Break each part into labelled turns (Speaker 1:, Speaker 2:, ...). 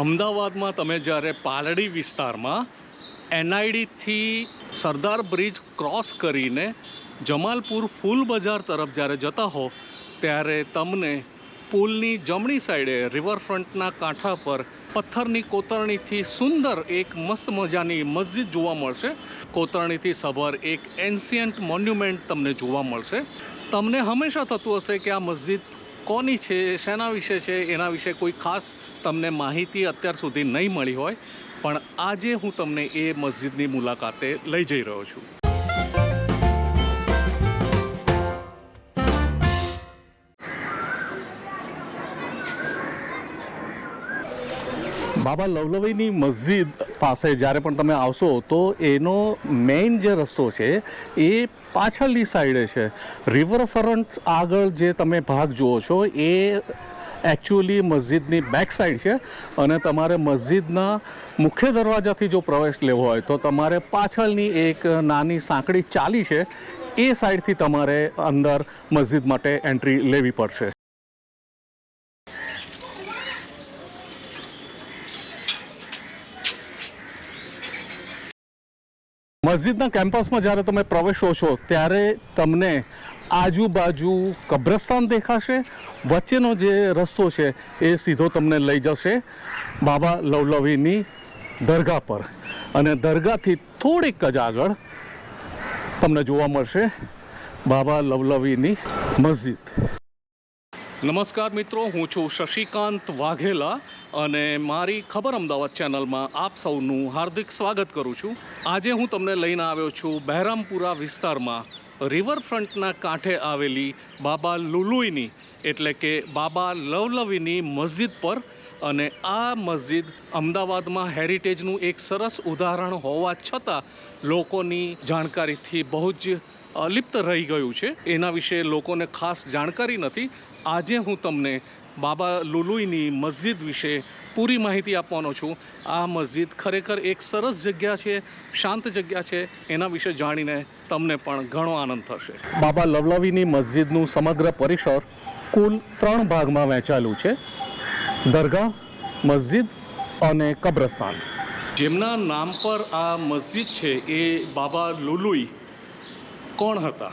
Speaker 1: અમદાવાદમાં તમે જ્યારે પાલડી વિસ્તારમાં એનઆઈડીથી સરદાર બ્રિજ ક્રોસ કરીને જમાલપુર ફૂલ બજાર તરફ જ્યારે જતા હો, ત્યારે તમને પુલની જમણી સાઈડે રિવરફ્રન્ટના કાંઠા પર પથ્થરની કોતરણીથી સુંદર એક મસ્ત મજાની મસ્જિદ જોવા મળશે. કોતરણીથી સભર એક એન્શિયન્ટ મોન્યુમેન્ટ તમને જોવા મળશે. તમને હંમેશા થતું હશે કે આ મસ્જિદ કોની છે, શેના વિશે છે, એના વિશે કોઈ ખાસ તમને માહિતી અત્યાર સુધી નહીં મળી હોય, પણ આજે હું તમને એ મસ્જિદની મુલાકાતે લઈ જઈ રહ્યો છું. બાબા લવલવીની મસ્જિદ પાસે જ્યારે પણ તમે આવશો, તો એનો મેઇન જે રસ્તો છે, એ પાછળની સાઈડે છે. રિવરફ્રન્ટ આગળ જે તમે ભાગ જુઓ છો, એ એકચ્યુઅલી મસ્જિદની બેક સાઈડ છે અને તમારે મસ્જિદના મુખ્ય દરવાજાથી જો પ્રવેશ લેવો હોય, તો તમારે પાછળની એક નાની સાંકડી ચાલી છે, એ સાઈડથી તમારે અંદર મસ્જિદ માટે એન્ટ્રી લેવી પડશે. મસ્જિદના કેમ્પસમાં જ્યારે તમે પ્રવેશો છો, ત્યારે તમને આજુબાજુ કબ્રસ્તાન દેખાશે, વચ્ચેનો જે રસ્તો છે એ સીધો તમને લઈ જશે બાબા લવલવીની દરગાહ પર. અને દરગાહથી થોડીક જ આગળ તમને જોવા મળશે બાબા લવલવીની મસ્જિદ. નમસ્કાર મિત્રો, હું છું શશિકાંત વાઘેલા. અને મારી ખબર અમદાવાદ ચેનલમાં આપ સૌનું હાર્દિક સ્વાગત કરું છું. આજે હું તમને લઈને આવ્યો છું બહેરામપુરા વિસ્તારમાં રિવરફ્રન્ટના કાંઠે આવેલી બાબા લુલુઈની, એટલે કે બાબા લવલવીની મસ્જિદ પર. અને આ મસ્જિદ અમદાવાદમાં હેરિટેજનું એક સરસ ઉદાહરણ હોવા છતાં લોકોની જાણકારીથી બહુ જ અલિપ્ત રહી ગયું છે. એના વિશે લોકોને ખાસ જાણકારી નથી. આજે હું તમને બાબા લુલુઈની મસ્જિદ વિશે પૂરી માહિતી આપવાનો છું. આ મસ્જિદ ખરેખર એક સરસ જગ્યા છે શાંત જગ્યા છે એના વિશે જાણીને તમને પણ ઘણો આનંદ થશે. બાબા લવલવીની મસ્જિદનું સમગ્ર પરિસર કુલ ત્રણ ભાગમાં વહેંચાયેલું છે. દરગાહ મસ્જિદ અને કબ્રસ્તાન. જેમના નામ પર આ મસ્જિદ છે એ બાબા લુલુઈ કોણ હતા?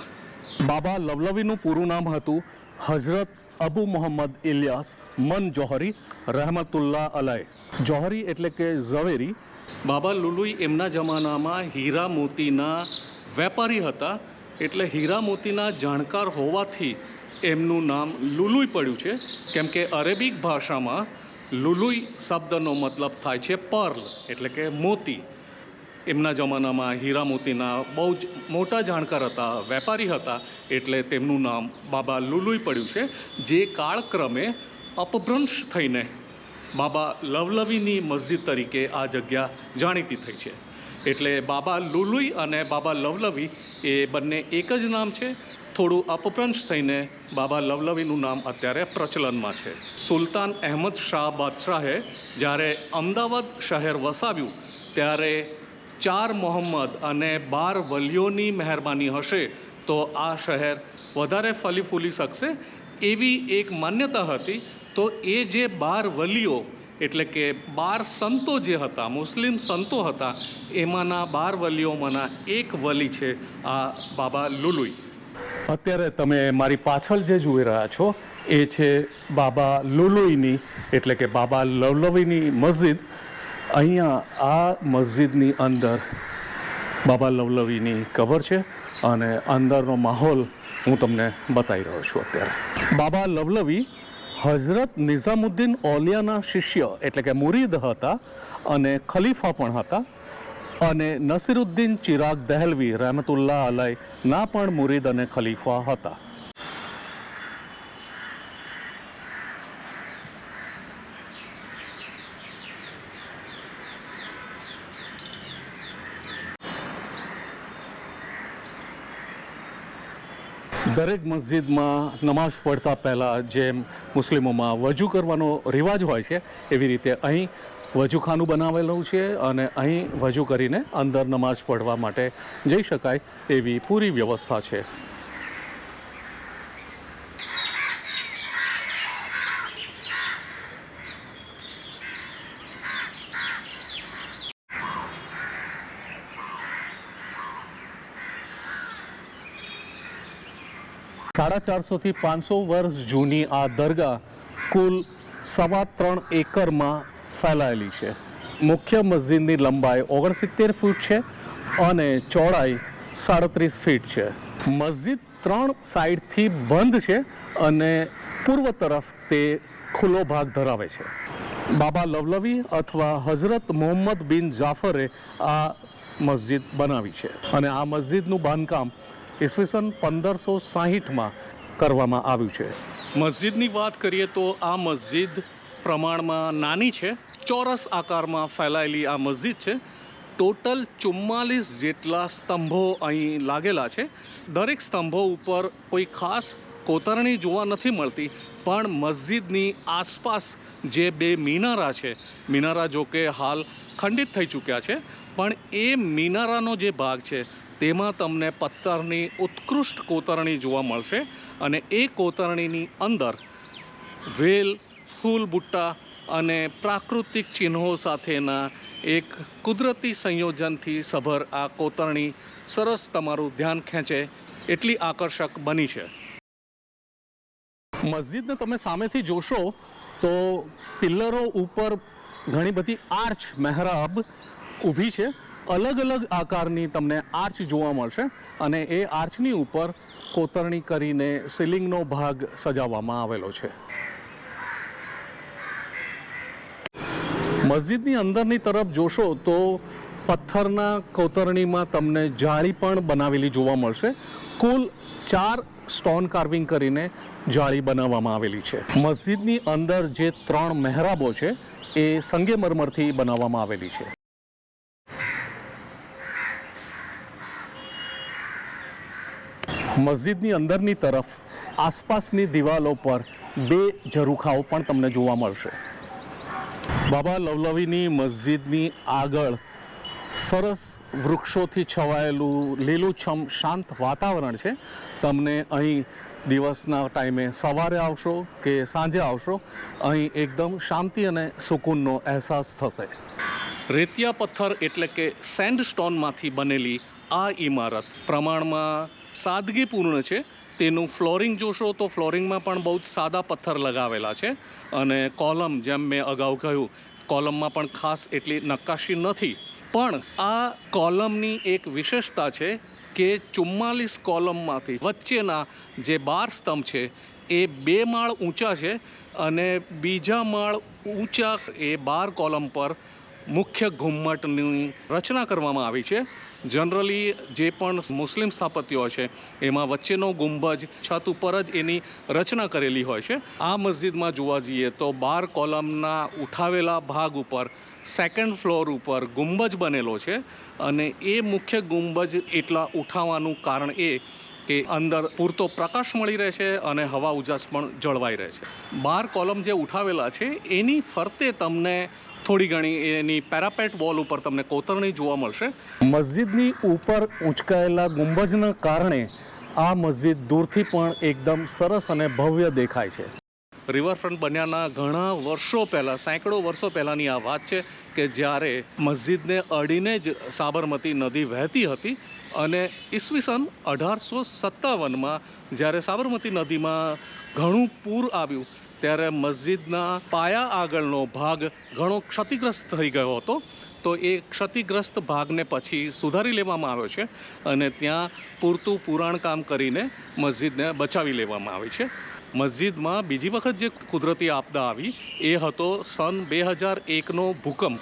Speaker 1: બાબા લવલવીનું પૂરું નામ હતું હઝરત અબુ મોહમ્મદ ઇલિયાસ મન જોહરી રહેમતુલ્લાહ અલાય. જોહરી એટલે કે ઝવેરી. બાબા લુલુઈ એમના જમાનામાં હીરા મોતીના વેપારી હતા, એટલે હીરા મોતીના જાણકાર હોવાથી એમનું નામ લુલુઈ પડ્યું છે. કેમ કે અરેબિક ભાષામાં લુલુઈ શબ્દનો મતલબ થાય છે પર્લ, એટલે કે મોતી. એમના જમાનામાં હીરા મોતીના બહુ જ મોટા જાણકાર હતા, વેપારી હતા, એટલે તેમનું નામ બાબા લુલુઈ પડ્યું છે, જે કાળક્રમે અપભ્રંશ થઈને બાબા લવલવીની મસ્જિદ તરીકે આ જગ્યા જાણીતી થઈ છે. એટલે બાબા લુલુઈ અને બાબા લવલવી એ બંને એક જ નામ છે. થોડું અપભ્રંશ થઈને બાબા લવલવીનું નામ અત્યારે પ્રચલનમાં છે. સુલતાન અહેમદ શાહ બાદશાહે જ્યારે અમદાવાદ શહેર વસાવ્યું, ત્યારે ચાર મોહમ્મદ અને બાર વલીઓની મહેરબાની હશે, તો આ શહેર વધારે ફલી ફૂલી શકશે? એવી એક માન્યતા હતી. તો એ જે બાર વલીઓ, એટલે કે બાર સંતો જે હતા, મુસ્લિમ સંતો હતા, એમાંના બાર વલીઓમાંના એક વલી છે આ બાબા લુલુઈ. અત્યારે તમે મારી પાછળ જે જોઈ રહ્યા છો, એ છે બાબા લુલુઈની, એટલે કે બાબા લવલવીની મસ્જિદ. અહીંયા આ મસ્જિદની અંદર બાબા લવલવીની કબર છે અને અંદરનો માહોલ હું તમને બતાવી રહ્યો છું અત્યારે. બાબા લવલવી હઝરત નિઝામુદ્દીન ઓલિયાના શિષ્ય એટલે કે મુરીદ હતા અને ખલીફા પણ હતા અને નસીરુદ્દીન ચિરાગ દહેલવી રહેમતુલ્લાહ અલાયના પણ મુરીદ અને ખલીફા હતા. દરેક મસ્જિદમાં નમાઝ પડતા પહેલાં જેમ મુસ્લિમોમાં વજુ કરવાનો રિવાજ હોય છે, એવી રીતે અહીં વજુખાનું બનાવેલું છે અને અહીં વજુ કરીને અંદર નમાઝ પઢવા માટે જઈ શકાય એવી પૂરી વ્યવસ્થા છે. સાડા ચારસોથી પાંચસો વર્ષ જૂની આ દરગાહ કુલ સવા ત્રણ એકરમાં ફેલાયેલી છે. મુખ્ય મસ્જિદની લંબાઈ ઓગણસિત્તેર ફૂટ છે અને ચોડાઈ સાડત્રીસ ફીટ છે. મસ્જિદ ત્રણ સાઈડથી બંધ છે અને પૂર્વ તરફ તે ખુલ્લો ભાગ ધરાવે છે. બાબા લવલવી અથવા હઝરત મોહમ્મદ બિન જાફરે આ મસ્જિદ બનાવી છે અને આ મસ્જિદનું બાંધકામ ઈસવીસન પંદરસો સાહીઠમાં કરવામાં આવ્યું છે. મસ્જિદની વાત કરીએ તો આ મસ્જિદ પ્રમાણમાં નાની છે. ચોરસ આકારમાં ફેલાયેલી આ મસ્જિદ છે. ટોટલ ચુમ્માલીસ જેટલા સ્તંભો અહીં લાગેલા છે. દરેક સ્તંભો ઉપર કોઈ ખાસ કોતરણી જોવા નથી મળતી, પણ મસ્જિદની આસપાસ જે બે મિનારા છે, મિનારા જો કે હાલ ખંડિત થઈ ચૂક્યા છે, પણ એ મિનારાનો જે ભાગ છે તેમાં તમને પથ્થરની ઉત્કૃષ્ટ કોતરણી જોવા મળશે અને એ કોતરણીની અંદર વેલ, ફૂલ બુટ્ટા અને પ્રાકૃતિક ચિહ્નો સાથેના એક કુદરતી સંયોજનથી સભર આ કોતરણી સરસ તમારું ધ્યાન ખેંચે એટલી આકર્ષક બની છે. મસ્જિદને તમે સામેથી જોશો તો પિલ્લરો ઉપર ઘણી બધી આર્ચ, મહેરાબ ઊભી છે. અલગ અલગ આકારની તમને આર્ચ જોવા મળશે અને એ આર્ચની ઉપર કોતરણી કરીને સિલિંગનો ભાગ સજાવવામાં આવેલો છે. મસ્જિદની અંદરની તરફ જોશો તો પથ્થરના કોતરણીમાં તમને જાળી પણ બનાવેલી જોવા મળશે. કુલ ચાર સ્ટોન કાર્વિંગ કરીને જાળી બનાવવામાં આવેલી છે. મસ્જિદની અંદર જે ત્રણ મહેરાબો છે, એ સંગેમરમરથી બનાવવામાં આવેલી છે. મસ્જિદની અંદરની તરફ આસપાસની દિવાલો પર બે ઝરૂખાઓ પણ તમને જોવા મળશે. બાબા લવલવીની મસ્જિદની આગળ સરસ વૃક્ષોથી છવાયેલું લીલુંછમ શાંત વાતાવરણ છે. તમને અહીં દિવસના ટાઈમે સવારે આવશો કે સાંજે આવશો, અહીં એકદમ શાંતિ અને સુકૂનનો અહેસાસ થશે. રેતિયા પથ્થર એટલે કે સેન્ડસ્ટોનમાંથી બનેલી આ ઇમારત પ્રમાણમાં સાદગીપૂર્ણ છે. તેનું ફ્લોરિંગ જોશો તો ફ્લોરિંગમાં પણ બહુ જ સાદા પથ્થર લગાવેલા છે અને કોલમ જેમ મેં અગાઉ કહ્યું, કોલમમાં પણ ખાસ એટલી નક્કાશી નથી. પણ આ કોલમની એક વિશેષતા છે કે ચુમ્માલીસ કોલમમાંથી વચ્ચેના જે બાર સ્તંભ છે એ બે માળ ઊંચા છે અને બીજા માળ ઊંચા એ બાર કોલમ પર મુખ્ય ઘુમ્મટની રચના કરવામાં આવી છે. જનરલી જે પણ મુસ્લિમ સ્થાપત્યો છે એમાં વચ્ચેનો ગુંબજ, છત ઉપર જ એની રચના કરેલી હોય છે. આ મસ્જિદમાં જોવા જઈએ તો બાર કોલમના ઉઠાવેલા ભાગ ઉપર સેકન્ડ ફ્લોર ઉપર ગુંબજ બનેલો છે. અને એ મુખ્ય ગુંબજ એટલા ઉઠાવવાનું કારણ એ કે અંદર પૂરતો પ્રકાશ મળી રહે છે અને હવા ઉજાસ પણ જળવાઈ રહે છે બાર કોલમ જે ઉઠાવેલા છે એની ફરતે તમને થોડી ઘણી એની પેરાપેટ વોલ ઉપર તમને કોતરણી જોવા મળશે. મસ્જિદની ઉપર ઊંચકાયેલા ગુંબજના કારણે આ મસ્જિદ દૂરથી પણ એકદમ સરસ અને ભવ્ય દેખાય છે. રિવરફ્રન્ટ બન્યાના ઘણા વર્ષો પહેલાં સેંકડો વર્ષો પહેલાંની આ વાત છે કે જ્યારે મસ્જિદને અડીને જ સાબરમતી નદી વહેતી હતી અને ઈસવીસન અઢારસો સત્તાવનમાં જ્યારે સાબરમતી નદીમાં ઘણું પૂર આવ્યું, ત્યારે મસ્જિદના પાયા આગળનો ભાગ ઘણો ક્ષતિગ્રસ્ત થઈ ગયો હતો. તો એ ક્ષતિગ્રસ્ત ભાગને પછી સુધારી લેવામાં આવ્યો છે અને ત્યાં પૂરતું પુરાણ કામ કરીને મસ્જિદને બચાવી લેવામાં આવી છે. મસ્જિદમાં બીજી વખત જે કુદરતી આપદા આવી, એ હતો સન બે હજાર એકનો ભૂકંપ.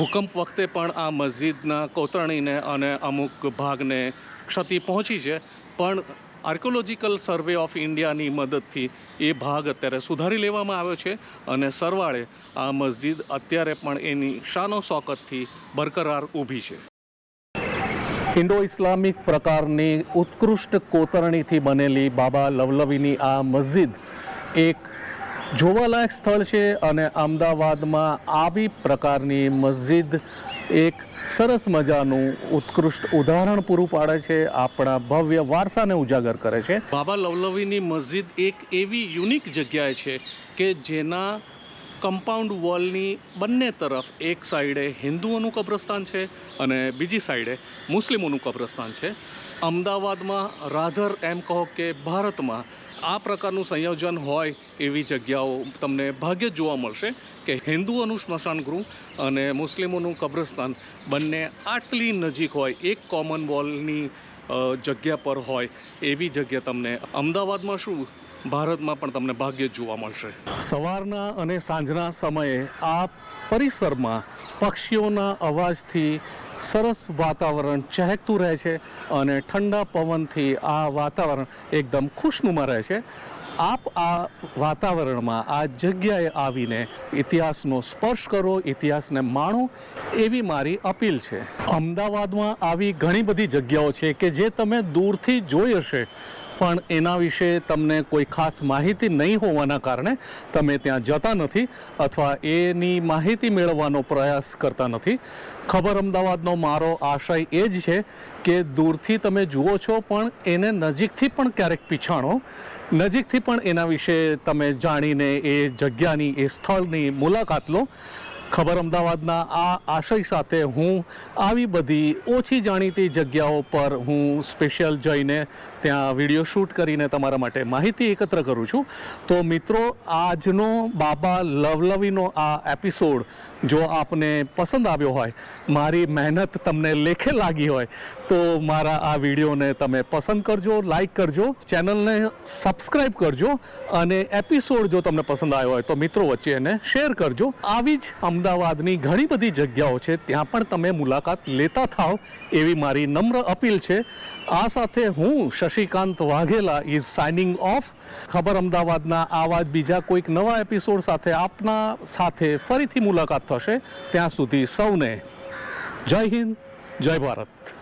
Speaker 1: ભૂકંપ વખતે પણ આ મસ્જિદના કોતરણીને અને અમુક ભાગને ક્ષતિ પહોંચી છે. પણ આર્કોલોજીકલ સર્વે ઓફ ઇન્ડિયાની મદદથી એ ભાગ અત્યારે સુધારી લેવામાં આવ્યો છે અને સરવાળે આ મસ્જિદ અત્યારે પણ એની શાનો શોકતથી બરકરાર ઊભી છે. ઇન્ડો ઇસ્લામિક પ્રકારની ઉત્કૃષ્ટ કોતરણીથી બનેલી બાબા લવલવીની આ મસ્જિદ એક જોવાલાયક સ્થળ છે અને અમદાવાદમાં આવી પ્રકારની મસ્જિદ એક સરસ મજાનું ઉત્કૃષ્ટ ઉદાહરણ પૂરું પાડે છે, આપણા ભવ્ય વારસાને ઉજાગર કરે છે. બાબા લવલવીની મસ્જિદ એક એવી યુનિક જગ્યાએ છે કે જેના કમ્પાઉન્ડ વોલની બંને તરફ એક સાઈડે હિન્દુઓનું કબ્રસ્તાન છે અને બીજી સાઈડે મુસ્લિમોનું કબ્રસ્તાન છે. અમદાવાદમાં રાધર એમ કહો કે ભારતમાં આ પ્રકારનું સંયોજન હોય એવી જગ્યાઓ તમને ભાગ્યે જ જોવા મળશે કે હિન્દુઓનું સ્મશાન ગૃહ અને મુસ્લિમોનું કબ્રસ્તાન બંને આટલી નજીક હોય, એક કોમન વોલની જગ્યા પર હોય એવી જગ્યા તમને અમદાવાદમાં શું ભારતમાં પણ તમને ભાગ્યે જ જોવા મળશે. સવારના અને સાંજના સમયે આ પરિસરમાં પક્ષીઓના અવાજથી સરસ વાતાવરણ ચહેકતું રહે છે અને ઠંડા પવનથી આ વાતાવરણ એકદમ ખુશનુમા રહે છે. આપ આ વાતાવરણમાં આ જગ્યાએ આવીને ઇતિહાસનો સ્પર્શ કરો, ઇતિહાસને માણો એવી મારી અપીલ છે. અમદાવાદમાં આવી ઘણી બધી જગ્યાઓ છે કે જે તમે દૂરથી જોઈ હશે. પણ એના વિશે તમને કોઈ ખાસ માહિતી નહીં હોવાના કારણે તમે ત્યાં જતા નથી અથવા એની માહિતી મેળવવાનો પ્રયાસ કરતા નથી. ખબર અમદાવાદનો મારો આશય એ જ છે કે દૂરથી તમે જુઓ છો પણ એને નજીકથી પણ ક્યારેક પીછાણો. નજીકથી પણ એના વિશે તમે જાણીને એ જગ્યાની, એ સ્થળની મુલાકાત લો. ખબર અમદાવાદના આ આશય સાથે હું આવી બધી ઓછી જાણીતી જગ્યાઓ પર હું સ્પેશિયલ જઈને ત્યાં વીડિયો શૂટ કરીને તમારા માટે માહિતી એકત્ર કરું છું. તો મિત્રો, આજનો બાબા લવલવીનો આ એપિસોડ જો આપને પસંદ આવ્યો હોય, મારી મહેનત તમને લેખે લાગી હોય, તો મારા આ વિડીયોને તમે પસંદ કરજો લાઈક કરજો ચેનલને સબસ્ક્રાઈબ કરજો અને એપિસોડ જો તમને પસંદ આવ્યો હોય, તો મિત્રો વચ્ચે એને શેર કરજો. આવી જ અમદાવાદની ઘણી બધી જગ્યાઓ છે, ત્યાં પણ તમે મુલાકાત લેતા થાવ, એવી મારી નમ્ર અપીલ છે. આ સાથે હું Shashikant Vaghela is signing off ખબર અમદાવાદના આવા જ બીજા કોઈક નવા એપિસોડ સાથે આપના સાથે ફરીથી મુલાકાત થશે. ત્યાં સુધી સૌને જય હિન્દ, જય ભારત.